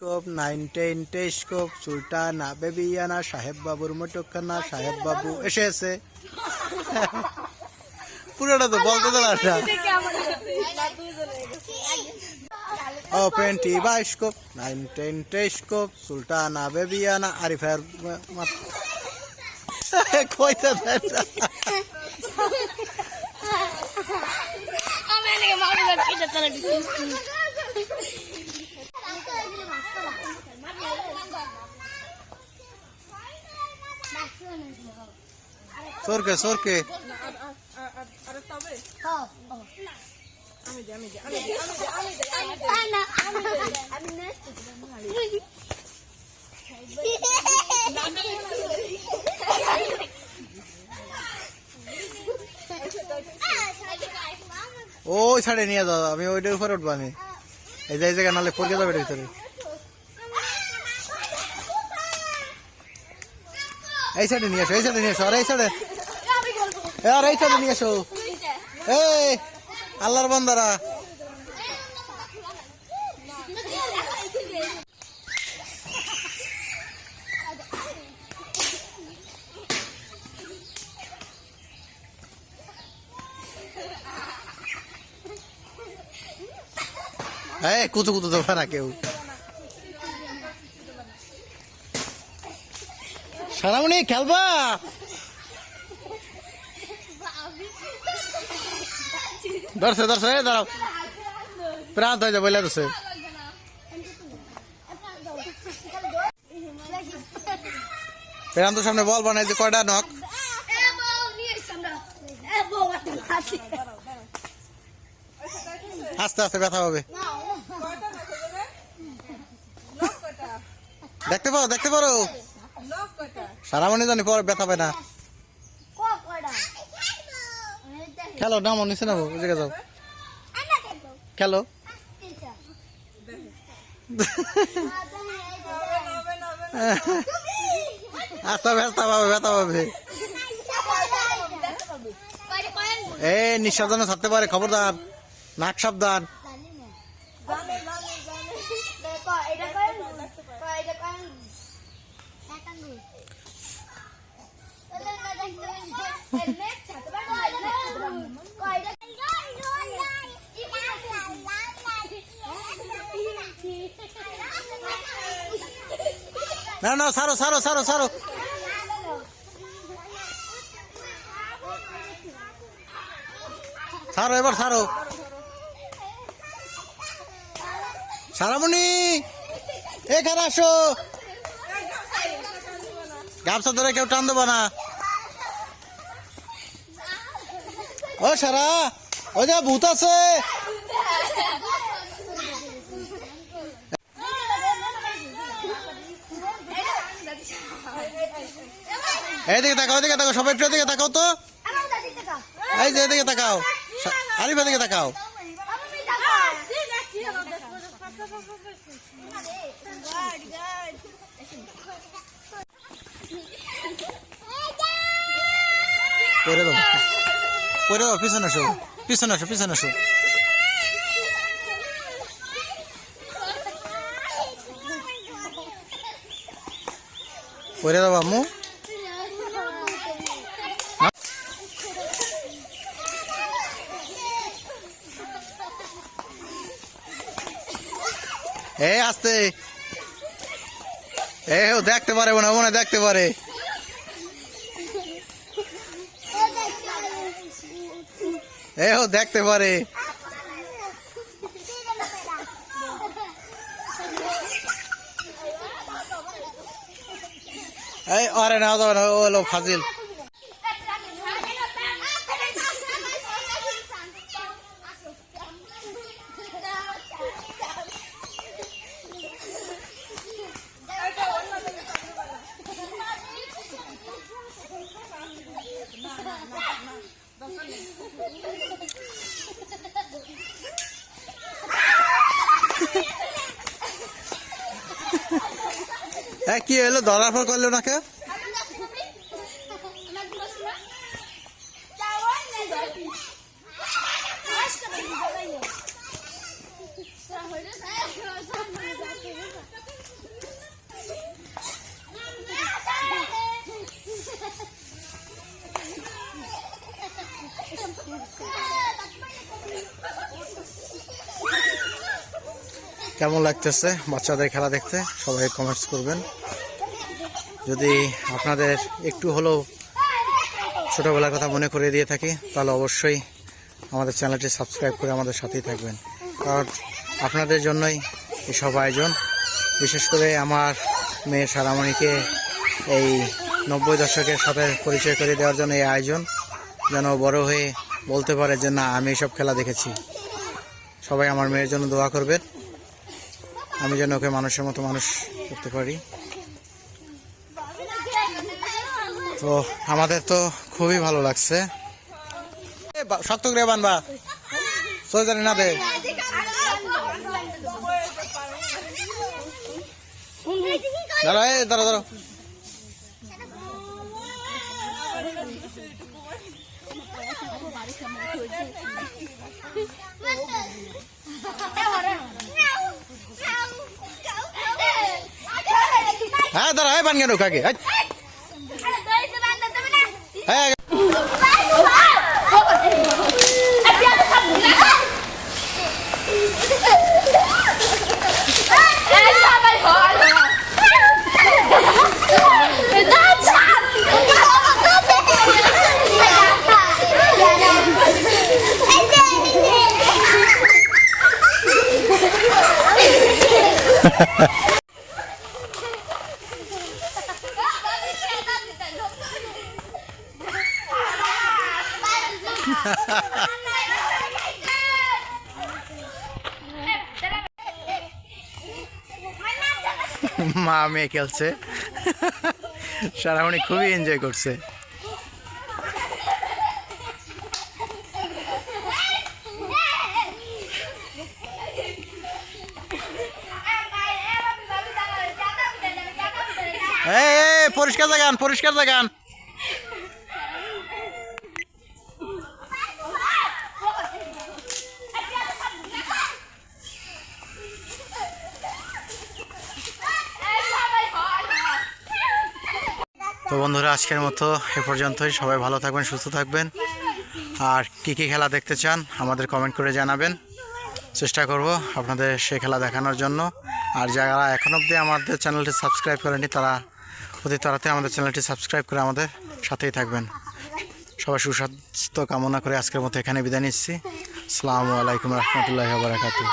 Scope nine ten টেস্কোপ সুলতানা বেবিয়ানা সাহেব বাবুর মোটকখানা সাহেব বাবু এসেছে পুরোটা তো বলতে তো পারছ ওপেন টি বাইস্কোপ নাইন টেন টেস্কোপ সুলতানা বেবিয়ানা আরিফার কইতে দেন না। আমি সরকে সরকে ওই সাইডে নিয়ে যাও, আমি ওইটার উপরে উঠবো আমি। এই যে, এই জায়গা নালে পড়ে যাবে এটার ভিতরে। এই সাইডে নিয়ে আসো, এই সাইডে নিয়ে আসো, আর এই সাইডে আল্লাহর বান্দারা। কুতু কুতু তো না কেউ। সারামণি খেলবা? ধরছে ধরছে দাঁড়াও। প্রান্ত হয়ে যাবে ধরছে প্রান্ত সামনে বল বানাই যে কয়টা নক আস্তে আস্তে ব্যথা হবে। দেখতে পারো দেখতে পারো? সারামণি জানি পরে ব্যথা পায় না। খেলো, নামো, নিচে নামো, ওই জায়গায় যাও। খেলো। আস্তে ব্যস্ত পাবে ব্যথা পাবে এ যেন ছাড়তে পারে, খবরদার, নাক সাবধান। না না, সারো সারো সারো সারো। সারো, এবার সারো। সারামণি, এখানে আসো। গামছা ধরে কেউ টান দেবো না। ও সারা ওই যা ভূত আছে। এইদিকে তাকাও এদিকে তাকাও, সবাই একটু এদিকে তাকাও তো। এই যে এদিকে তাকাও। আরিফ, এদিকে তাকাও। পরে দাও। পরে পিছনে আসো পিছনে আসো পিছনে আসো। পরে দাও আম্মু এ, আসতে। এ দেখতে পারে মনে মনে দেখতে পারে। এ ও দেখতে পারে। এই আরে না দাও না ও হলো ফাজিল। কি হলো? ধরার পর করল না কেমন লাগতেছে বাচ্চাদের খেলা দেখতে? সবাই কমেন্টস করবেন। যদি আপনাদের একটু হলেও ছোটোবেলার কথা মনে করিয়ে দিয়ে থাকি, তাহলে অবশ্যই আমাদের চ্যানেলটি সাবস্ক্রাইব করে আমাদের সাথেই থাকবেন। কারণ আপনাদের জন্যই এসব আয়োজন, বিশেষ করে আমার মেয়ে সারামণিকে এই নব্বই দশকের সাথে পরিচয় করে দেওয়ার জন্য এই আয়োজন, যেন বড় হয়ে বলতে পারে যে, না, আমি এসব খেলা দেখেছি। সবাই আমার মেয়ের জন্য দোয়া করবেন। আমি যেন ওকে মানুষের মতো মানুষ করতে পারি। তো আমাদের তো খুবই ভালো লাগছে। শক্ত করে বানবা। সোজারি না দে। দাঁড়া এ দাঁড়া দাঁড়া। হ্যাঁ দাঁড়া এ বান গেল কাকে এই, এই, মা মেয়ে খেলছে। সারামণি খুবই এনজয় করছে। পরিষ্কার জাগান পরিষ্কার জাগান তো বন্ধুরা, আজকের মতো এ পর্যন্তই। সবাই ভালো থাকবেন, সুস্থ থাকবেন। আর কি কি খেলা দেখতে চান আমাদের কমেন্ট করে জানাবেন। চেষ্টা করব আপনাদের সে খেলা দেখানোর জন্য। আর যারা এখন অবধি আমাদের চ্যানেলটি সাবস্ক্রাইব করেনি তারা অতি তাড়াতাড়ি আমাদের চ্যানেলটি সাবস্ক্রাইব করে আমাদের সাথেই থাকবেন। সবাই সুস্বাস্থ্য কামনা করে আজকের মতো এখানে বিদায় নিচ্ছি। আসসালামু আলাইকুম রহমতুল্লাহ বারাকাতু